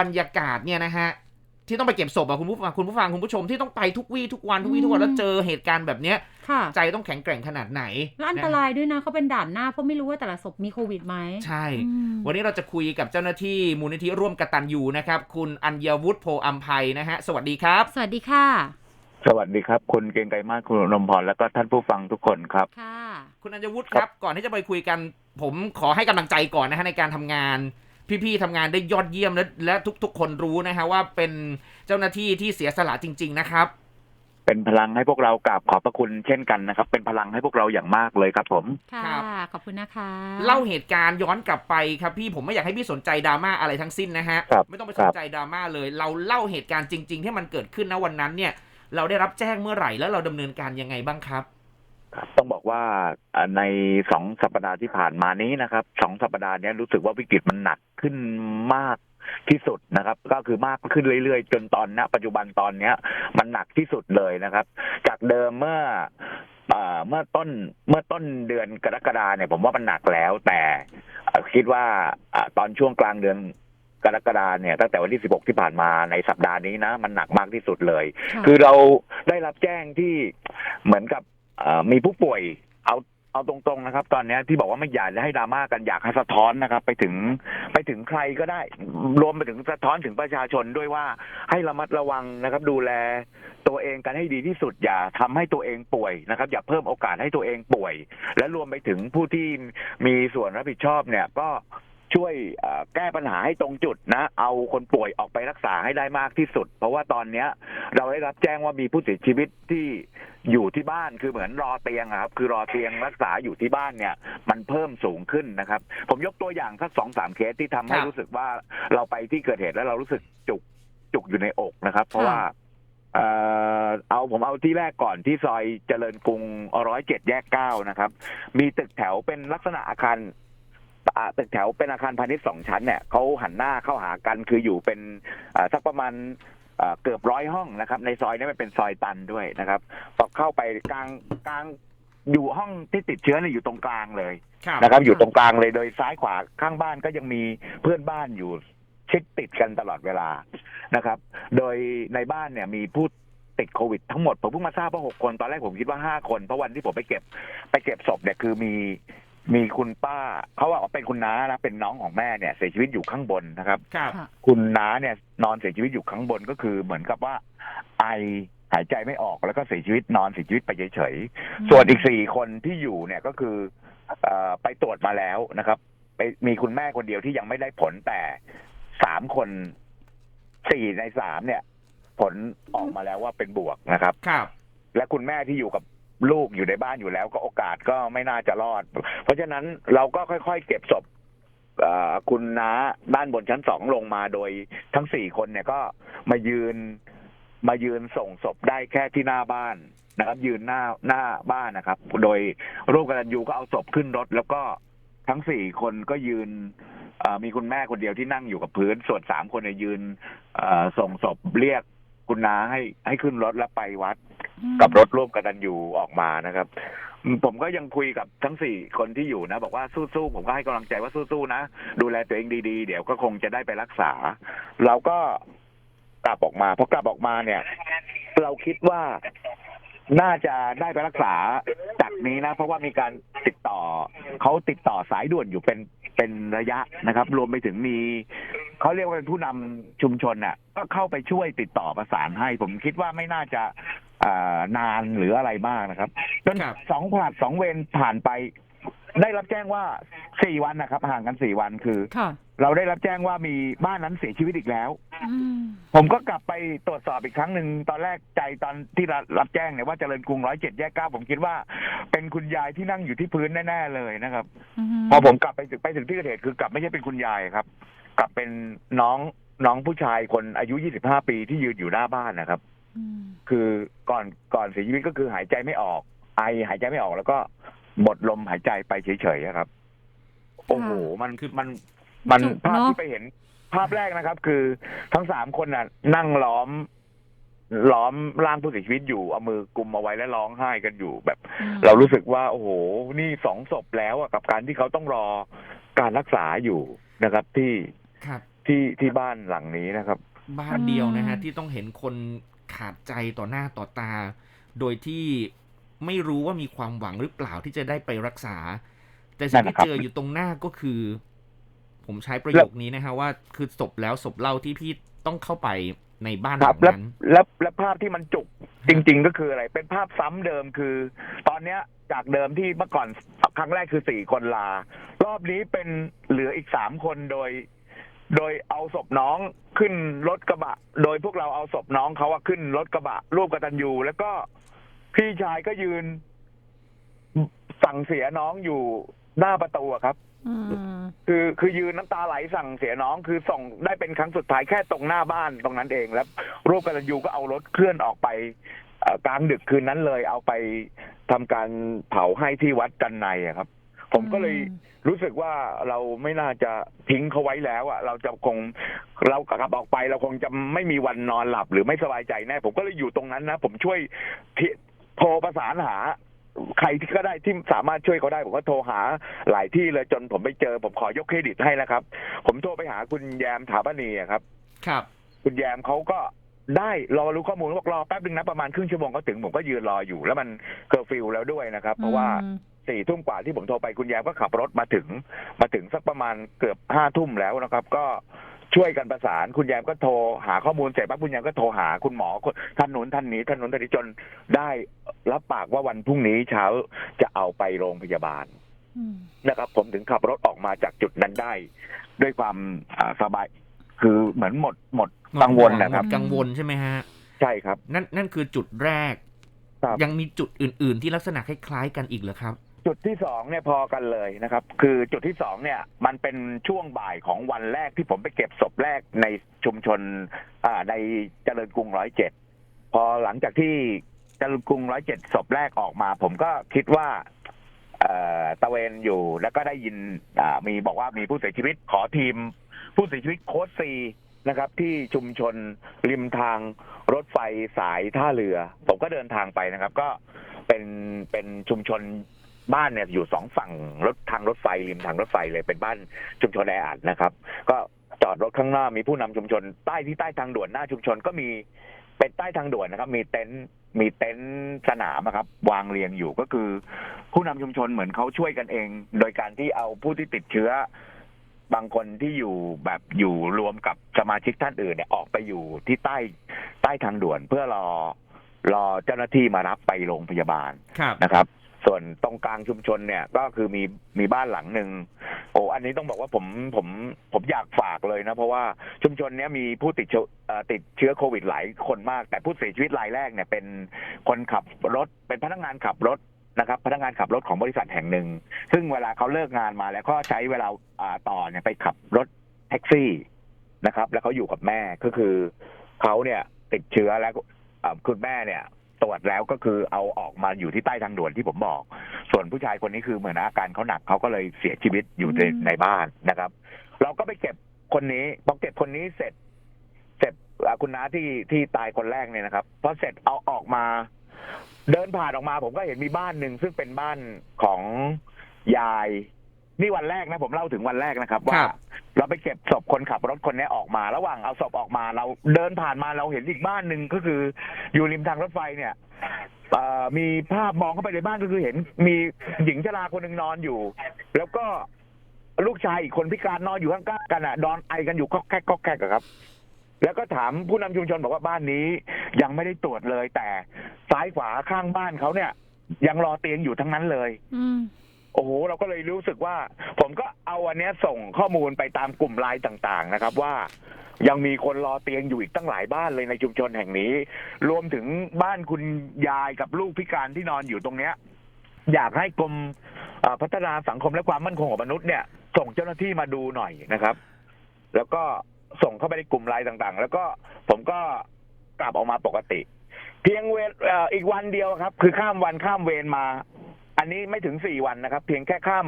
บรรยากาศเนี่ยนะฮะที่ต้องไปเก็บศพอะคุณผู้ฟังคุณผู้ฟังคุณผู้ชมที่ต้องไปทุกวี่ทุกวันทุกวี่ทุกวันแล้วเจอเหตุการณ์แบบเนี้ยค่ะใจต้องแข็งแกร่งขนาดไหนแล้วอันตรายด้วยนะเขาเป็นด่านหน้าเพราะไม่รู้ว่าแต่ละศพมีโควิดไหมใช่อืมวันนี้เราจะคุยกับเจ้าหน้าที่มูลนิธิร่วมกตันยูนะครับ คุณอัญวุฒิโพอัมภัยนะฮะ สวัสดีครับ สวัสดีค่ะ สวัสดีครับ คุณเกรียงไกรมากคุณนมพรแล้วก็ท่านผู้ฟังทุกคนครับค่ะ คุณอัญวุฒิครับ ก่อนที่จะไปคุยกัน ผมขอให้กำลังใจก่อนนะฮะในการทำงาน พี่ๆทำงานได้ยอดเยี่ยมและและทุกๆ คนรู้นะฮะว่าเป็นเจ้าหน้าที่ที่เสียสละจริง ๆ นะครับ เป็นพลังให้พวกเรากราบขอบพระคุณเช่นกันนะครับ เป็นพลังให้พวกเราอย่างมากเลยครับผม ค่ะ ครับ ขอบคุณนะคะเล่าเหตุการณ์ย้อนกลับไปครับพี่ผมไม่อยากให้พี่สนใจดราม่าอะไรทั้งสิ้นนะฮะครับไม่ต้องไปสนใจดราม่าเลย เราเล่าเหตุการณ์จริง ๆ ที่มันเกิดขึ้นนะวันนั้นเนี่ย เราได้รับแจ้งเมื่อไหร่แล้วเราดำเนินการยังไงบ้างครับครับ ต้องบอกว่าอ่าในสองสัปดาห์ที่ผ่านมานี้นะครับสองสัปดาห์เนี้ยรู้สึกว่าวิกฤตมันหนักขึ้นมากที่สุดนะครับ ก็คือมากขึ้นเรื่อยๆ จนตอนเนี้ยปัจจุบันตอนเนี้ย มันหนักที่สุดเลยนะครับ จากเดิมเมื่ออ่าเมื่อต้นเมื่อต้นเดือนกรกฎาเนี่ย ผมว่ามันหนักแล้ว แต่อ่าคิดว่าอ่าตอนช่วงกลางเดือนกรกฎาเนี่ยตั้งแต่วันที่ 16 ที่ผ่านมาในสัปดาห์นี้นะ มันหนักมากที่สุดเลยค่ะคือเราได้รับแจ้งที่เหมือนกับเอ่อ มีผู้ป่วยเอาเอาตรงๆนะครับ ตอนนี้ที่บอกว่าไม่อยากจะให้ดราม่ากันอยากให้สะท้อนนะครับ ไปถึงไปถึงใครก็ได้ รวมไปถึงสะท้อนถึงประชาชนด้วยว่าให้ระมัดระวังนะครับ ดูแลตัวเองกันให้ดีที่สุดอย่าทำให้ตัวเองป่วยนะครับ อย่าเพิ่มโอกาสให้ตัวเองป่วย และรวมไปถึงผู้ที่มีส่วนรับผิดชอบเนี่ยก็ ช่วยเอ่อแก้ปัญหาให้ตรงจุดนะ เอาคนป่วยออกไปรักษาให้ได้มากที่สุด เพราะว่าตอนเนี้ยเราได้รับแจ้งว่ามีผู้เสียชีวิตที่อยู่ที่บ้านคือเหมือนรอเตียงอะครับ คือรอเตียงรักษาอยู่ที่บ้านเนี่ย มันเพิ่มสูงขึ้นนะครับ ผมยกตัวอย่างสักสองสามเคสที่ทำให้ครับรู้สึกว่าเราไปที่เกิดเหตุแล้วเรารู้สึกจุกจุกอยู่ในอกนะครับ เพราะว่าเอ่อเอาผมเอาที่แรกก่อนที่ซอยเจริญกรุงร้อยเจ็ดแยกเก้านะครับ มีตึกแถวเป็นลักษณะอาคารอ่า ตึกแถวเป็นอาคารพาณิชย์สองชั้นเนี่ยเขาหันหน้าเข้าหากันคืออยู่เป็นอ่าสักประมาณอ่าเกือบร้อยห้องนะครับ ในซอยนี้มันเป็นซอยตันด้วยนะครับพอเข้าไปกลางกลางอยู่ห้องที่ติดเชื้อเนี่ยอยู่ตรงกลางเลยครับนะครับ อยู่ตรงกลางเลยโดยซ้ายขวาข้างบ้านก็ยังมีเพื่อนบ้านอยู่ชิดติดกันตลอดเวลานะครับ โดยในบ้านเนี่ยมีผู้ติดโควิดทั้งหมด ผมเพิ่งมาทราบว่าหกคน ตอนแรกผมคิดว่าห้าคน เพราะวันที่ผมไปเก็บ ไปเก็บศพเนี่ยคือมี มีคุณป้าเขาว่าเป็นคุณน้านะเป็นน้องของแม่เนี่ย เสียชีวิตอยู่ข้างบนนะครับ ครับ ค่ะ คุณน้าเนี่ยนอนเสียชีวิตอยู่ข้างบนก็คือเหมือนกับว่า ไอหายใจไม่ออกแล้วก็เสียชีวิตนอนเสียชีวิตไปเฉยๆส่วนอีกสี่คนที่อยู่เนี่ยก็คือเอ่อไปตรวจมาแล้วนะครับ ไปมีคุณแม่คนเดียวที่ยังไม่ได้ผลแต่สามคนสี่ในสามเนี่ย ผลออกมาแล้วว่าเป็นบวกนะครับ ครับ และคุณแม่ที่อยู่กับ ลูกอยู่ในบ้านอยู่แล้วก็โอกาสก็ไม่น่าจะรอด เพราะฉะนั้นเราก็ค่อยๆ เก็บศพคุณน้าด้านบนชั้นสองลงมาโดยทั้งสี่คนเนี่ยก็มายืนมายืนส่งศพได้แค่ที่หน้าบ้านนะครับ ยืนหน้าหน้าบ้านนะครับ โดยร่วมกตันยูก็เอาศพขึ้นรถ แล้วก็ทั้งสี่คนก็ยืนมีคุณแม่คนเดียวที่นั่งอยู่กับพื้น ส่วนสามคนเนี่ยยืนส่งศพเรียก คุณน้าให้ให้ขึ้นรถแล้วไปวัดอืมกับรถร่วมกันดันอยู่ออกมานะครับอืมผมก็ยังคุยกับทั้งสี่คนที่อยู่นะ บอกว่าสู้ๆผมก็ให้กำลังใจว่าสู้ๆนะดูแลตัวเองดีๆ เดี๋ยวก็คงจะได้ไปรักษา เราก็กลับออกมาพอกลับออกมาเนี่ย เราคิดว่าน่าจะได้ไปรักษาจากนี้นะ เพราะว่ามีการติดต่อเขาติดต่อสายด่วนอยู่เป็นเป็นระยะนะครับ รวมไปถึงมี เขาเรียกว่าเป็นผู้นำชุมชนน่ะ ก็เข้าไปช่วยติดต่อประสานให้ ผมคิดว่าไม่น่าจะอ่านานหรืออะไรมากนะครับจนครับสองผลัดสองเวรผ่านไป ได้รับแจ้งว่าสี่วันนะครับ ห่างกันสี่วันคือค่ะเราได้รับแจ้งว่ามีบ้านนั้นเสียชีวิตอีกแล้วอืมผมก็กลับไปตรวจสอบอีกครั้งหนึ่งตอนแรกใจตอนที่รับรับแจ้งเนี่ยว่าเจริญกรุงร้อยเจ็ดแยกเก้าผมคิดว่า เป็นคุณยายที่นั่งอยู่ที่พื้นแน่ๆเลยนะครับ พอผมกลับไปถึงไปถึงที่เกิดเหตุคือกลับไม่ใช่เป็นคุณยายครับ กลับเป็นน้องน้องผู้ชายคนอายุยี่สิบห้าปีที่ยืนอยู่หน้าบ้านนะครับอืมคือก่อนก่อนเสียชีวิตก็คือหายใจไม่ออก ไอหายใจไม่ออกแล้วก็หมดลมหายใจไปเฉยๆอะครับ โอ้โหมันคือมันมันจุกภาพเนอะที่ไปเห็นภาพแรกนะครับ คือทั้งสามคนน่ะ นั่งล้อม ล้อมร่างผู้เสียชีวิตอยู่เอามือกุมเอาไว้และร้องไห้กันอยู่แบบอืมเรารู้สึกว่า โอ้โห นี่สองศพแล้วอะกับการที่เขาต้องรอการรักษาอยู่นะครับ ที่ ครับ ที่ที่บ้านหลังนี้นะครับ บ้านเดียวนะฮะอืมที่ต้องเห็นคนขาดใจต่อหน้าต่อตา โดยที่ไม่รู้ว่ามีความหวังหรือเปล่าที่จะได้ไปรักษา แต่สิ่งนั่นที่นะครับเจออยู่ตรงหน้าก็คือ ผมใช้ประโยคนี้นะฮะว่าคือศพแล้วศพเล่าที่พี่ต้องเข้าไปในบ้านหครัลับงแล้วนั้นแล้วแล้วภาพที่มันจุกจริง ๆ ก็คืออะไร เป็นภาพซ้ำเดิมคือ ตอนเนี้ยจากเดิมที่เมื่อก่อนครั้งแรกคือสี่คนลา รอบนี้เป็นเหลืออีกสามคนโดย โดยเอาศพน้องขึ้นรถกระบะ โดยพวกเราเอาศพน้องเขาอะขึ้นรถกระบะรูปกตันยูแล้วก็พี่ชายก็ยืน สั่งเสียน้องอยู่หน้าประตูอะครับ อืม คือคือยืนน้ำตาไหลสั่งเสียน้องคือส่งได้เป็นครั้งสุดท้ายแค่ตรงหน้าบ้านตรงนั้นเองแล้วรูปกตันยูก็เอารถเคลื่อนออกไปเอ่อกลางดึกคืนนั้นเลย เอาไปทำการเผาให้ที่วัดจันในอะครับ ผมก็เลยรู้สึกว่าเราไม่น่าจะทิ้งเขาไว้แล้วอะเราจะคงเรากลับออกไปเราคงจะไม่มีวันนอนหลับหรือไม่สบายใจแน่ผมก็เลยอยู่ตรงนั้นนะ ผมช่วยที่โทรประสานหาใครที่ก็ได้ที่สามารถช่วยเขาได้ ผมก็โทรหาหลายที่เลยจนผมไปเจอ ผมขอยกเครดิตให้นะครับ ผมโทรไปหาคุณแยมถาปนีอะครับ ครับ คุณแยมเขาก็ได้รอรู้ข้อมูลบอกรอแป๊บนึงนะประมาณครึ่งชั่วโมงก็ถึงผมก็ยืนรออยู่ แล้วมันเคอร์ฟิวแล้วด้วยนะครับ เพราะว่าอืม สี่ทุ่มกว่าที่ผมโทรไปคุณแยมก็ขับรถมาถึง มาถึงสักประมาณเกือบห้าทุ่มแล้วนะครับ ก็ช่วยกันประสานคุณแยมก็โทรหาข้อมูลเสร็จปั๊บคุณแยมก็โทรหาคุณหมอคนท่านหนุนท่านนี้ท่านหนุนท่านนี้จนได้รับปากว่าวันพรุ่งนี้เช้าจะเอาไปโรงพยาบาลอืมนะครับ ผมถึงขับรถออกมาจากจุดนั้นได้ ด้วยความอ่าสบาย คือเหมือนหมดหมดกังวลนะครับกังวลใช่ไหมฮะใช่ครับ นั่นนั่นคือจุดแรกครับยังมีจุดอื่น ๆ ที่ลักษณะคล้ายๆกันอีกเหรอครับ จุดที่สองเนี่ยพอกันเลยนะครับ คือจุดที่สองเนี่ยมันเป็นช่วงบ่ายของวันแรกที่ผมไปเก็บศพแรกในชุมชนอ่าในเจริญกรุงร้อยเจ็ดพอหลังจากที่เจริญกรุงร้อยเจ็ดศพแรกออกมา ผมก็คิดว่าตะเวนอยู่แล้วก็ได้ยินมีบอกว่ามีผู้เสียชีวิตขอทีม ผู้เสียชีวิตโค้ดซีนะครับ ที่ชุมชนริมทางรถไฟสายท่าเรือ ผมก็เดินทางไปนะครับ ก็เป็นเป็นชุมชน บ้านเนี่ยอยู่สองฝั่งรถทางรถไฟริมทางรถไฟเลยเป็นบ้านชุมชนแออัดนะครับ ก็จอดรถข้างหน้ามีผู้นำชุมชน ใต้ที่ใต้ทางด่วนหน้าชุมชนก็มีเป็นใต้ทางด่วนนะครับ มีเต็นท์มีเต็นท์สนามอะครับ วางเรียงอยู่ก็คือ ผู้นำชุมชนเหมือนเขาช่วยกันเอง โดยการที่เอาผู้ที่ติดเชื้อบางคนที่อยู่แบบอยู่รวมกับสมาชิกท่านอื่นเนี่ยออกไปอยู่ที่ใต้ใต้ทางด่วนเพื่อรอรอเจ้าหน้าที่มารับไปโรงพยาบาลครับนะครับ ส่วนตรงกลางชุมชนเนี่ยก็คือมีมีบ้านหลังหนึ่งโอ้อันนี้ต้องบอกว่าผมผมผมอยากฝากเลยนะ เพราะว่าชุมชนเนี้ยมีผู้ติดเชื้อติดเชื้อโควิดหลายคนมาก แต่ผู้เสียชีวิตรายแรกเนี่ยเป็นคนขับรถเป็นพนักงานขับรถนะครับพนักงานขับรถของบริษัทแห่งหนึ่ง ซึ่งเวลาเขาเลิกงานมาแล้วก็ใช้เวลาอ่าต่อเนี่ยไปขับรถแท็กซี่นะครับ แล้วเขาอยู่กับแม่ก็คือเขาเนี่ยติดเชื้อแล้วคุณแม่เนี่ย ตรวจแล้วก็คือเอาออกมาอยู่ที่ใต้ทางด่วนที่ผมบอก ส่วนผู้ชายคนนี้คือเหมือนอาการเขาหนักเขาก็เลยเสียชีวิตอยู่ในอืมในบ้านนะครับ เราก็ไปเก็บคนนี้พอเก็บคนนี้เสร็จ เสร็จอ่าคุณน้าที่ที่ตายคนแรกเนี่ยนะครับพอเสร็จเอาออกมา เดินผ่านออกมา ผมก็เห็นมีบ้านหนึ่งซึ่งเป็นบ้านของยาย นี่วันแรกนะผมเล่าถึงวันแรกนะครับ ว่า ครับ เราไปเก็บศพคนขับรถคนนี้ออกมา ระหว่างเอาศพออกมา เราเดินผ่านมาเราเห็นอีกบ้านหนึ่งก็คือ อยู่ริมทางรถไฟเนี่ยเอ่อมีภาพมองเข้าไปในบ้านก็คือเห็นมีหญิงชราคนหนึ่งนอนอยู่ แล้วก็ลูกชายอีกคนพิการนอนอยู่ข้างๆกันอะนอนไอกันอยู่ก็แก๊กก็แก๊กอะครับ แล้วก็ถามผู้นำชุมชนบอกว่าบ้านนี้ ยังไม่ได้ตรวจเลย แต่ซ้ายขวาข้างบ้านเขาเนี่ย ยังรอเตียงอยู่ทั้งนั้นเลย อืม โอ้โหเราก็เลยรู้สึกว่า ผมก็เอาอันเนี้ยส่งข้อมูลไปตามกลุ่มไลน์ต่างๆนะครับว่า ยังมีคนรอเตียงอยู่อีกตั้งหลายบ้านเลยในชุมชนแห่งนี้ รวมถึงบ้านคุณยายกับลูกพิการที่นอนอยู่ตรงเนี้ย อยากให้กรมเอ่อพัฒนาสังคมและความมั่นคงของมนุษย์เนี่ย ส่งเจ้าหน้าที่มาดูหน่อยนะครับ แล้วก็ส่งเข้าไปในกลุ่มไลน์ต่างๆ แล้วก็ผมก็กลับออกมาปกติ เพียงเวรเอ่ออีกวันเดียวครับ คือข้ามวันข้ามเวรมา อันนี้ไม่ถึงสี่วันนะครับ เพียงแค่ข้าม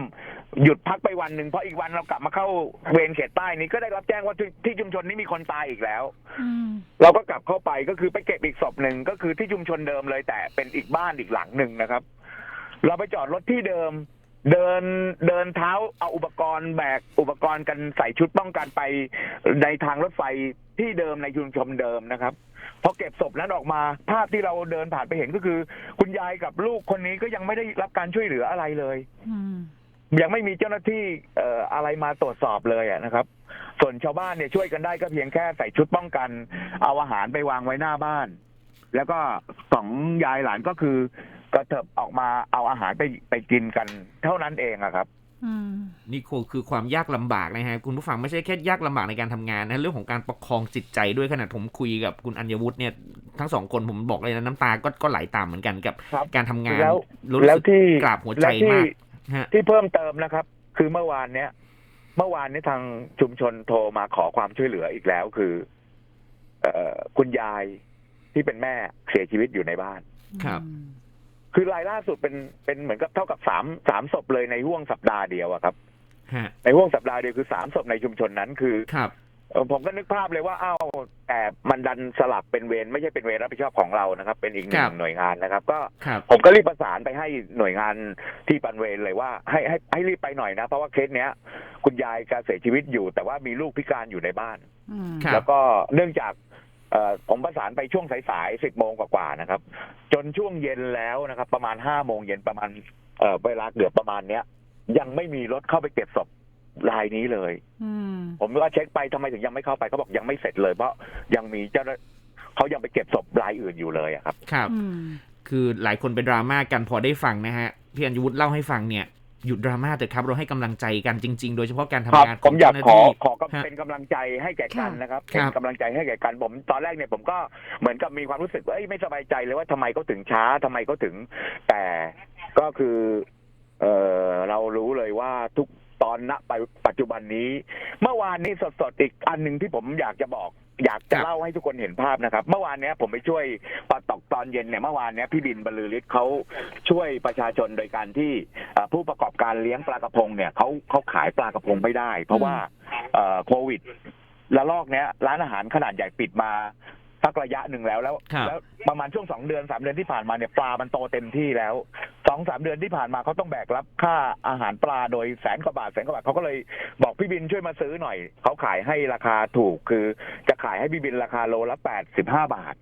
หยุดพักไปวันหนึ่งเพราะอีกวันเรากลับมาเข้าเวรเขตใต้นี้ก็ได้รับแจ้งว่าที่ที่ชุมชนนี้มีคนตายอีกแล้วอืมเราก็กลับเข้าไปก็คือไปเก็บอีกศพหนึ่งก็คือที่ชุมชนเดิมเลยแต่เป็นอีกบ้านอีกหลังหนึ่งนะครับ เราไปจอดรถที่เดิม เดินเดินเท้าเอาอุปกรณ์แบกอุปกรณ์กันใส่ชุดป้องกันไปในทางรถไฟที่เดิมในชุมชนเดิมนะครับพอเก็บศพนั้นออกมา ภาพที่เราเดินผ่านไปเห็นก็คือ คุณยายกับลูกคนนี้ก็ยังไม่ได้รับการช่วยเหลืออะไรเลยอืมยังไม่มีเจ้าหน้าที่เอ่ออะไรมาตรวจสอบเลยอะนะครับ ส่วนชาวบ้านเนี่ยช่วยกันได้ก็เพียงแค่ใส่ชุดป้องกัน เอาอาหารไปวางไว้หน้าบ้าน แล้วก็สองยายหลานก็คือ กระเถิบออกมาเอาอาหารไปไปกินกัน เท่านั้นเองอะครับอืมนี่คือคือความยากลำบากนะฮะคุณผู้ฟังไม่ใช่แค่ยากลำบากในการทำงานนะเรื่องของการประคองจิตใจด้วยขนาดผมคุยกับคุณอัญวุฒิเนี่ยทั้งสองคนผมบอกเลยนะน้ำตาก็ก็ไหลตามเหมือนกันกับครับการทำงานแล้วรู้แล้วสึกที่กราบหัวใจและที่มากฮะที่เพิ่มเติมนะครับ คือเมื่อวานเนี้ย เมื่อวานนี้ทางชุมชนโทรมาขอความช่วยเหลืออีกแล้วคือ เอ่อคุณยายที่เป็นแม่เสียชีวิตอยู่ในบ้านครับ คือรายล่าสุดเป็นเป็นเหมือนกับเท่ากับสามสามศพเลยในห่วงสัปดาห์เดียวอะครับ ฮะในห่วงสัปดาห์เดียวคือสามศพในชุมชนนั้นคือครับ เอ่อผมก็นึกภาพเลยว่าอ้าวแต่มันดันสลับเป็นเวรไม่ใช่เป็นเวรรับผิดชอบของเรานะครับ เป็นอีกหนึ่ครังบ หน่วยงานนะครับ ก็ครับผมก็รีบประสานไปให้หน่วยงานที่ปันเวรเลยว่าให้ให้ให้รีบไปหน่อยนะ เพราะว่าเคสเนี้ย คุณยายแกเสียชีวิตอยู่ แต่ว่ามีลูกพิการอยู่ในบ้าน อืม ครับ แล้วก็เนื่องจากเอ่อ ผมประสานไปช่วงสายๆสิบโมงกว่าๆนะครับ จนช่วงเย็นแล้วนะครับ ประมาณห้าโมงเย็นประมาณเอ่อเวลาเกือบประมาณเนี้ย ยังไม่มีรถเข้าไปเก็บศพรายนี้เลยอืมผมก็เช็คไปทำไมถึงยังไม่เข้าไปเขาบอกยังไม่เสร็จเลย เพราะยังมีเจ้าหน้าเขายังไปเก็บศพรายอื่นอยู่เลยอะครับ ครับอืมคือหลายคนเป็นดราม่ากันพอได้ฟังนะฮะพี่อัญวุฒิเล่าให้ฟังเนี่ย หยุดดราม่าเถอะครับ เราให้กำลังใจกันจริง ๆ โดยเฉพาะการทำครับงานขผองมอยากเจ้าหน้าขอที่ขอก็ฮะเป็นกำลังใจให้แก่กันนะครับครัเป็นบกำลังใจให้แก่กันผมตอนแรกเนี่ยผมก็เหมือนกับมีความรู้สึกว่าเอ้ยไม่สบายใจเลยว่าทำไมเขาถึงช้าทำไมเขาถึง แต่ก็คือ เออเรารู้เลยว่าทุกตอนณปัจจุบันนี้ เมื่อวานนี้สดๆอีกอันหนึ่งที่ผมอยากจะบอก อยากจะครับเล่าให้ทุกคนเห็นภาพนะครับ เมื่อวานเนี้ยผมไปช่วยปาตอกตอนเย็นเนี่ยเมื่อวานเนี้ยพี่บินบรรลือฤทธิ์เขาช่วยประชาชนโดยการที่เอ่อผู้ประกอบการเลี้ยงปลากระพงเนี่ยเขาเขาขายปลากระพงไม่ได้ เพราะว่าเอ่อโควิดละลอกเนี้ยร้านอาหารขนาดใหญ่ปิดมา สักระยะหนึ่งแล้วแล้วครับ แล้วประมาณช่วงสองเดือนสามเดือนที่ผ่านมาเนี่ยปลามันโตเต็มที่แล้วสองสามเดือนที่ผ่านมาเขาต้องแบกรับค่าอาหารปลาโดยแสนกว่าบาทแสนกว่าบาทเขาก็เลยบอกพี่บินช่วยมาซื้อหน่อยเขาขายให้ราคาถูกคือจะขายให้พี่บินราคาโลละแปดสิบห้าบาท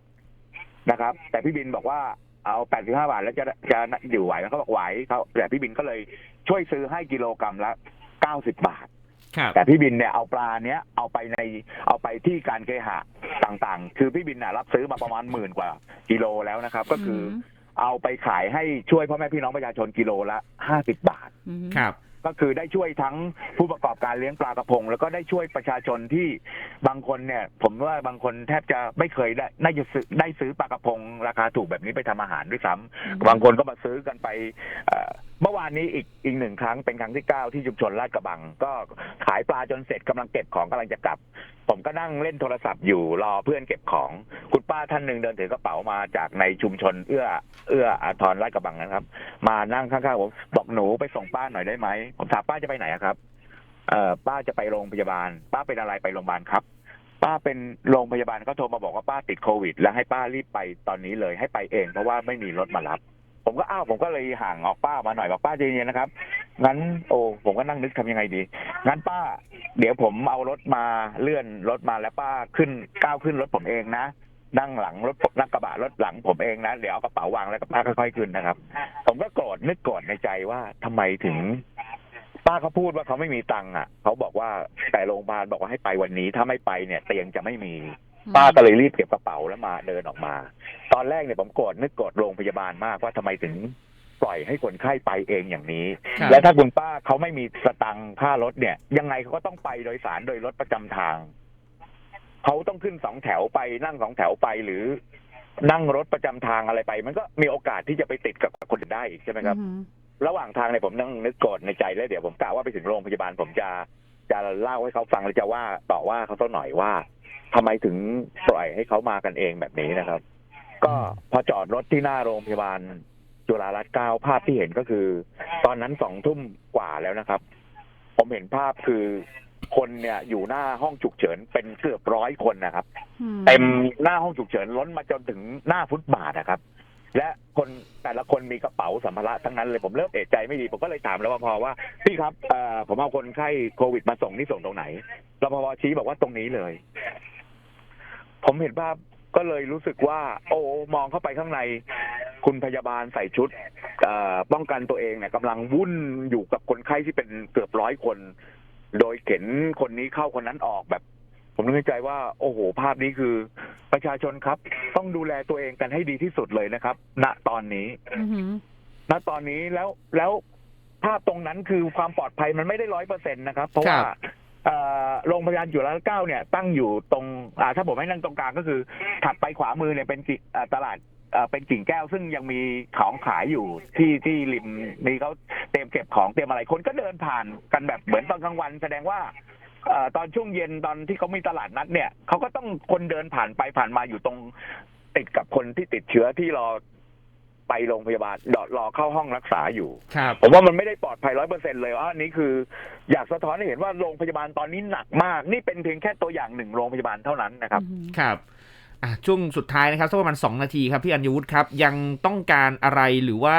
นะครับ แต่พี่บินบอกว่าเอาแปดสิบห้าบาทแล้วจะจะอยู่ไหวไหมเขาบอกไหวเขาแต่พี่บินก็เลยช่วยซื้อให้กิโลกรัมละเก้าสิบบาท ครับ แต่พี่บินเนี่ยเอาปลาเนี้ยเอาไปในเอาไปที่การเคหะต่างๆ คือพี่บินน่ะรับซื้อมาประมาณหมื่นกว่ากิโลแล้วนะครับ ก็คืออเอาไปขายให้ช่วยพ่อแม่พี่น้องประชาชนกิโลละห้าสิบบาท อืมครับ ก็คือได้ช่วยทั้งผู้ประกอบการเลี้ยงปลากระพง แล้วก็ได้ช่วยประชาชนที่บางคนเนี่ย ผมว่าบางคนแทบจะไม่เคยได้ได้จะซื้อได้ซื้อปลากระพง ราคาถูกแบบนี้ไปทำอาหารด้วยซ้ำบางคนก็มาซื้อกันไปเอ่อเมื่อวานนี้อีกอีกหนึ่งครั้งเป็นครั้งที่เก้าที่ชุมชนลาดกระบัง ก็ขายปลาจนเสร็จกำลังเก็บของกำลังจะกลับ ผมก็นั่งเล่นโทรศัพท์อยู่รอเพื่อนเก็บของ คุณป้าท่านหนึ่งเดินถือกระเป๋ามาจากในชุมชนเอื้อ เอื้ออาทรลาดกระบังนะครับ มานั่งข้างๆผมบอกหนูไปส่งป้าหน่อยได้ไหมผมถามป้าจะไปไหนครับเอ่อป้าจะไปโรงพยาบาล ป้าเป็นอะไรไปโรงพยาบาลครับ ป้าเป็นโรงพยาบาลเขาโทรมาบอกว่าป้าติดโควิด แล้วให้ป้ารีบไปตอนนี้เลยให้ไปเองเพราะว่าไม่มีรถมารับ ก็อ้าวผมก็เลยห่างออกป้ามาหน่อยบอกป้าใจเย็นนะครับงั้นโอ้ผมก็นั่งนึกทำยังไงดีงั้นป้า เดี๋ยวผมเอารถมาเลื่อนรถมาแล้วป้าขึ้นก้าวขึ้นรถผมเองนะนั่งหลังรถนั่งกระบะรถหลังผมเองนะเดี๋ยวเอากระเป๋าวางแล้วก็ป้าค่อยๆขึ้นนะครับ ผมก็โกรธนึกโกรธในใจว่าทำไมถึง ป้าเขาพูดว่าเขาไม่มีตังค์อะเขาบอกว่าแต่โรงพยาบาลบอกว่าให้ไปวันนี้ ถ้าไม่ไปเนี่ยเตียงจะไม่มี ป้าก็เลยรีบเก็บกระเป๋าแล้วมาเดินออกมา ตอนแรกเนี่ยผมโกรธนึกโกรธโรงพยาบาลมากว่าทำไมถึงปล่อยให้คนไข้ไปเองอย่างนี้ครับและถ้าคุณป้าเขาไม่มีสตังค์ค่ารถเนี่ย ยังไงเขาก็ต้องไปโดยสารโดยรถประจำทางเขาต้องขึ้นสองแถวไปนั่งสองแถวไปหรือนั่งรถประจำทางอะไรไป มันก็มีโอกาสที่จะไปติดกับคนอื่นได้อีกใช่ไหมครับอืมระหว่างทางเนี่ยผมนั่งนึกโกรธในใจแล้วเดี๋ยวผมกะว่าไปถึงโรงพยาบาลผมจะจะเล่าให้เขาฟังหรือจะว่าต่อว่าเขาสักหน่อยว่า ทำไมถึงปล่อยให้เขามากันเองแบบนี้นะครับ ก็พอจอดรถที่หน้าโรงพยาบาลจุฬารัตน์เก้าภาพที่เห็นก็คือ ตอนนั้นสองทุ่มกว่าแล้วนะครับ ผมเห็นภาพคือคนเนี่ยอยู่หน้าห้องฉุกเฉินเป็นเกือบร้อยคนนะครับอืเต็มหน้าห้องฉุกเฉินล้นมาจนถึงหน้าฟุตบาทนะครับ และคนแต่ละคนมีกระเป๋าสัมภาระทั้งนั้นเลยผมเริ่มเอะใจไม่ดี ผมก็เลยถามรปภว่าพี่ครับเอ่อผมเอาคนไข้โควิดมาส่งนี่ส่งตรงไหนรปภชี้บอกว่าตรงนี้เลย ผมเห็นภาพก็เลยรู้สึกว่า โอ้มองเข้าไปข้างใน คุณพยาบาลใส่ชุดป้องกันตัวเองเนี่ยกำลังวุ่นอยู่กับคนไข้ที่เป็นเกือบร้อยคน โดยเข็นคนนี้เข้าคนนั้นออกแบบ ผมนึกในใจว่า โอ้โห ภาพนี้คือ ประชาชนครับ ต้องดูแลตัวเองกันให้ดีที่สุดเลยนะครับ ณตอนนี้ อือหือ ณตอนนี้แล้วแล้วภาพตรงนั้นคือความปลอดภัยมันไม่ได้ร้อยเปอร์เซ็นต์นะครับ เพราะว่าครับ เอ่อโรงพยาบาลจุฬาลงกรณ์เกล้าเนี่ย ตั้งอยู่ตรงอ่าถ้าผมให้นั่งตรงกลางก็คือถัดไปขวามือเนี่ยเป็นกิ่งอ่าตลาดอ่าเป็นกิ่งแก้วซึ่งยังมีของขายอยู่ที่ที่ริมนี่เขาเตรียมเก็บของเตรียมอะไรคนก็เดินผ่านกันแบบเหมือนตอนกลางวัน แสดงว่า เอ่อตอนช่วงเย็นตอนที่เขามีตลาดนัดเนี่ยเขาก็ต้องคนเดินผ่านไปผ่านมาอยู่ตรง ติดกับคนที่ติดเชื้อที่รอไปโรงพยาบาลรอรอเข้าห้องรักษาอยู่ ครับ ผมว่ามันไม่ได้ปลอดภัยร้อยเปอร์เซ็นเลยว่าอันนี้คือ อยากสะท้อนให้เห็นว่าโรงพยาบาลตอนนี้หนักมาก นี่เป็นเพียงแค่ตัวอย่างหนึ่งโรงพยาบาลเท่านั้นนะครับอือหือครับ อะช่วงสุดท้ายนะครับสักประมาณ2นาทีครับพี่อัญวุฒิครับ ยังต้องการอะไรหรือว่า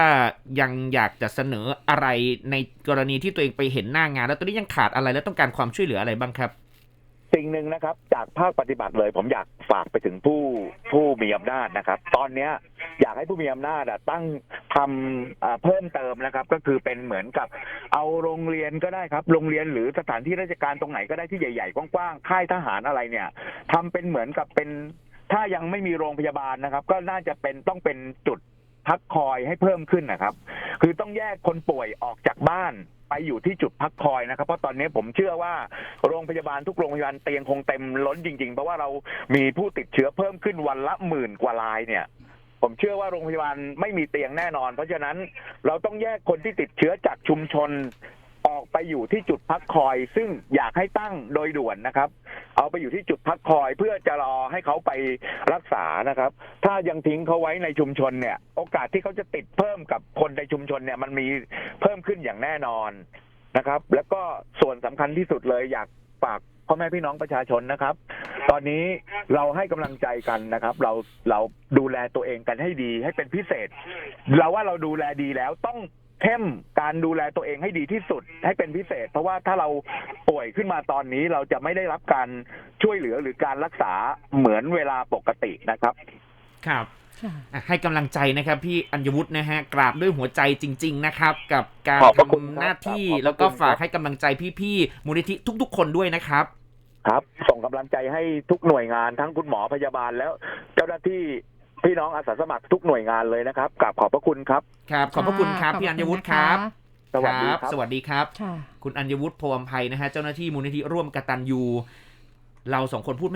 ยังอยากจะเสนออะไรในกรณีที่ตัวเองไปเห็นหน้างาน แล้วตอนนี้ยังขาดอะไรและต้องการความช่วยเหลืออะไรบ้างครับ สิ่งหนึ่งนะครับ จากภาคปฏิบัติเลยผมอยากฝากไปถึงผู้ผู้มีอำนาจนะครับ ตอนเนี้ยอยากให้ผู้มีอำนาจอะตั้งทำเพิ่มเติมนะครับ ก็คือเป็นเหมือนกับเอาโรงเรียนก็ได้ครับ โรงเรียนหรือสถานที่ราชการตรงไหนก็ได้ที่ใหญ่ๆกว้างๆค่ายทหารอะไรเนี่ยทำเป็นเหมือนกับเป็น ถ้ายังไม่มีโรงพยาบาลนะครับ ก็น่าจะเป็นต้องเป็นจุดพักคอยให้เพิ่มขึ้นนะครับ คือต้องแยกคนป่วยออกจากบ้านไปอยู่ที่จุดพักคอยนะครับ เพราะตอนนี้ผมเชื่อว่าโรงพยาบาลทุกโรงพยาบาลเตียงคงเต็มล้นจริง ๆ เพราะว่าเรามีผู้ติดเชื้อเพิ่มขึ้นวันละหมื่นกว่ารายเนี่ย ผมเชื่อว่าโรงพยาบาลไม่มีเตียงแน่นอน เพราะฉะนั้นเราต้องแยกคนที่ติดเชื้อจากชุมชนออกไปอยู่ที่จุดพักคอย ซึ่งอยากให้ตั้งโดยด่วนนะครับ เอาไปอยู่ที่จุดพักคอยเพื่อจะรอให้เขาไปรักษานะครับ ถ้ายังทิ้งเขาไว้ในชุมชนเนี่ย โอกาสที่เขาจะติดเพิ่มกับคนในชุมชนเนี่ยมันมีเพิ่มขึ้นอย่างแน่นอนนะครับ แล้วก็ส่วนสำคัญที่สุดเลยอยากฝากพ่อแม่พี่น้องประชาชนนะครับ ตอนนี้เราให้กำลังใจกันนะครับ เราเราดูแลตัวเองกันให้ดีให้เป็นพิเศษ เราว่าเราดูแลดีแล้วต้องเข้มการดูแลตัวเองให้ดีที่สุดให้เป็นพิเศษ เพราะว่าถ้าเรา ป่วยขึ้นมาตอนนี้เราจะไม่ได้รับการช่วยเหลือหรือการรักษาเหมือนเวลาปกตินะครับ ครับค่ะอะให้กำลังใจนะครับพี่อัญวุฒินะฮะกราบด้วยหัวใจจริง ๆ นะครับ กับการขอบพระคุณทำหน้าที่ครับขอบพระคุณ แล้วก็ฝากครับให้กำลังใจพี่ๆมูลนิธิทุก ๆ คนด้วยนะครับ ครับ ส่งกำลังใจให้ทุกหน่วยงานทั้งคุณหมอพยาบาลแล้ว เจ้าหน้าที่พี่น้องอาสาสมัครทุกหน่วยงานเลยนะครับกราบขอบพระคุณครับ ครับ ขอบพระคุณครับขอพี่อัญวุฒิณคนะะรับ สวัสดีครับ สวัสดีครับค่ะคุณอัญวุฒิโพวมภัยนะฮะ เจ้าหน้าที่มูลนิธิร่วมกตัญญู เราสองคนพูดไม่